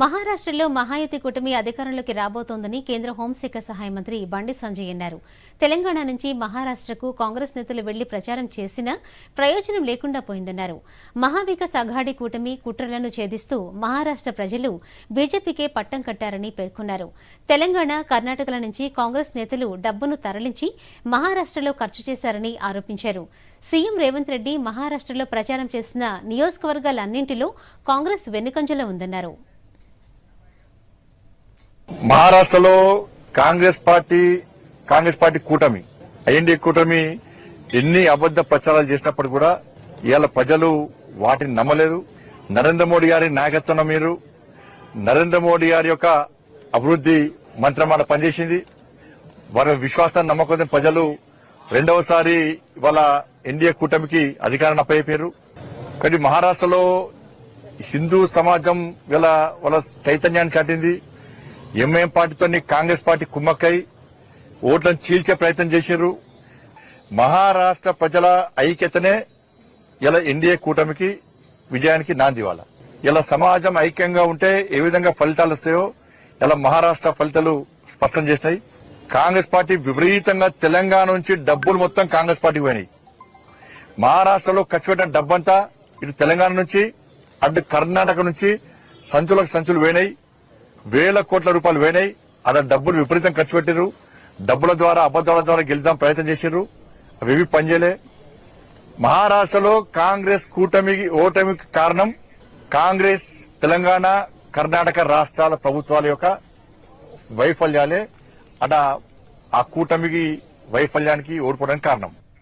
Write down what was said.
మహారాష్ట్రలో మహాయతి కూటమి అధికారంలోకి రాబోతోందని కేంద్ర హోంశాఖ సహాయ మంత్రి బండి సంజయ్ అన్నారు. తెలంగాణ నుంచి మహారాష్ట్రకు కాంగ్రెస్ నేతలు వెళ్ళి ప్రచారం చేసినా ప్రయోజనం లేకుండా పోయిందన్నారు. మహావికాస్ అఘాడి కూటమి కుట్రలను ఛేదిస్తూ మహారాష్ట్ర ప్రజలు బీజేపీకే పట్టం కట్టారని పేర్కొన్నారు. తెలంగాణ కర్ణాటకల నుంచి కాంగ్రెస్ నేతలు డబ్బును తరలించి మహారాష్ట్రలో ఖర్చు చేశారని ఆరోపించారు. సీఎం రేవంత్ రెడ్డి మహారాష్ట్రలో ప్రచారం చేసిన నియోజకవర్గాలన్నింటిలో కాంగ్రెస్ వెనుకంజలో ఉందన్నారు. మహారాష్ట్రలో కాంగ్రెస్ పార్టీ కాంగ్రెస్ పార్టీ కూటమి ఐఎన్డీఏ కూటమి ఎన్ని అబద్ద ప్రచారాలు చేసినప్పుడు కూడా ఇవాళ ప్రజలు వాటిని నమ్మలేదు. నరేంద్ర మోడీ గారి నాయకత్వం మీరు నరేంద్ర మోడీ గారి యొక్క అభివృద్ది మంత్రమాల పనిచేసింది. వారి విశ్వాసాన్ని నమ్మకం ప్రజలు రెండవసారి ఇవాళ ఎన్డీఏ కూటమికి అధికారాన్ని అప్పయ్యారు కానీ మహారాష్ట్రలో హిందూ సమాజం వీళ్ళ వాళ్ళ చైతన్యాన్ని చాటింది. ఎంఐఎం పార్టీతో కాంగ్రెస్ పార్టీ కుమ్మక్కై ఓట్లను చీల్చే ప్రయత్నం చేశారు మహారాష్ట్ర ప్రజల ఐక్యతనే ఇలా ఎన్డీఏ కూటమికి విజయానికి నాంది వాళ్ళ ఇలా సమాజం ఐక్యంగా ఉంటే ఏ విధంగా ఫలితాలు వస్తాయో ఇలా మహారాష్ట్ర ఫలితాలు స్పష్టం చేసినాయి. కాంగ్రెస్ పార్టీ విపరీతంగా తెలంగాణ నుంచి డబ్బులు మొత్తం కాంగ్రెస్ పార్టీకి పోయినాయి. మహారాష్ట్రలో ఖర్చు పెట్టిన డబ్బంతా ఇటు తెలంగాణ నుంచి అటు కర్ణాటక నుంచి సంచులకు సంచులు పోయినాయి. వేల కోట్ల రూపాయలు పోయినాయి అలా డబ్బులు విపరీతం ఖర్చు పెట్టారు డబ్బుల ద్వారా అబద్దాల ద్వారా గెలుద్దాం ప్రయత్నం చేశారు అవి ఏవి పనిచేయలే మహారాష్ట్రలో కాంగ్రెస్ కూటమికి ఓటమికి కారణం కాంగ్రెస్ తెలంగాణ కర్ణాటక రాష్ట్రాల ప్రభుత్వాల యొక్క వైఫల్యాలే. అట ఆ కూటమికి వైఫల్యానికి ఓడిపోవడానికి కారణం.